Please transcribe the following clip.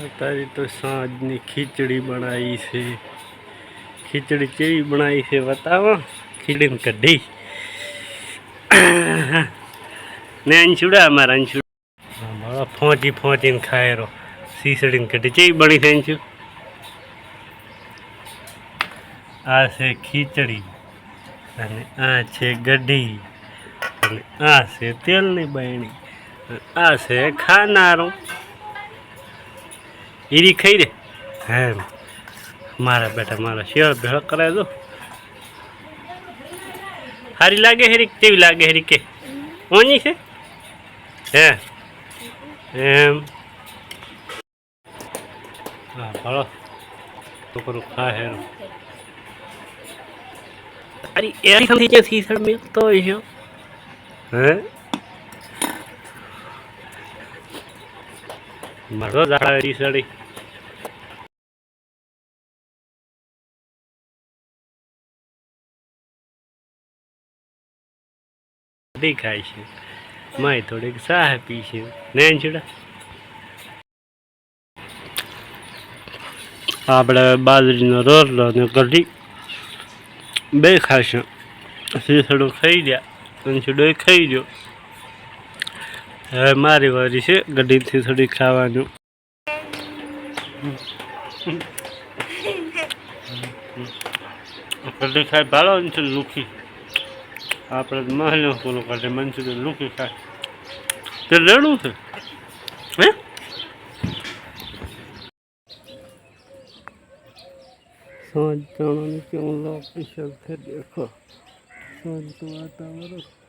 અત્યારે તો સાંજની ખીચડી બનાવી છે. ખીચડી કેવી બનાવી છે બતાવો? ખીચડીને કઢી. ને અંશુડા, અમારા અંશુડા. મારા ફોંચી ફોંચીને ખાય રો સીસડીને કઢી. કેવી બની છે અંશુ? આ છે ખીચડી. અને આ છે ગઢી. અને આ છે તેલની બહેણી આ છે ખાનારું. ઈરી ખાઈ રે? હે મારા બેટા મારા શિયાળ ભેળ કરાય દો. સારી લાગે હેરી કેવી લાગે હેરી કે? ઓની છે? હે. એમ. હા ભળો. છોકરું ખા હેરું. અરે એરી સમજી કે સીસડ મિલતો હોય છે? હે? મારો દાડા સીસડી દેખાય છે. માય થોડીક સાહ પીશું ને છોડા. આપણે બાજરીનો રોટલો ને કઢી બે ખાશું શીસડું ખાઈ ગયા અંશુડો ખાઈ ગયો હવે મારી વારી છે ગઢીથી થોડી ખાવાનું. કઢી ખાય ને છે લુખી આપણે મહેલો કોનો કાઢે મનસુર લૂકી ખાય. તે રેડું છે? હે? સાંજ જાણવાની કેવું લોકેશન છે? દેખો. શાંત વાતાવરણ.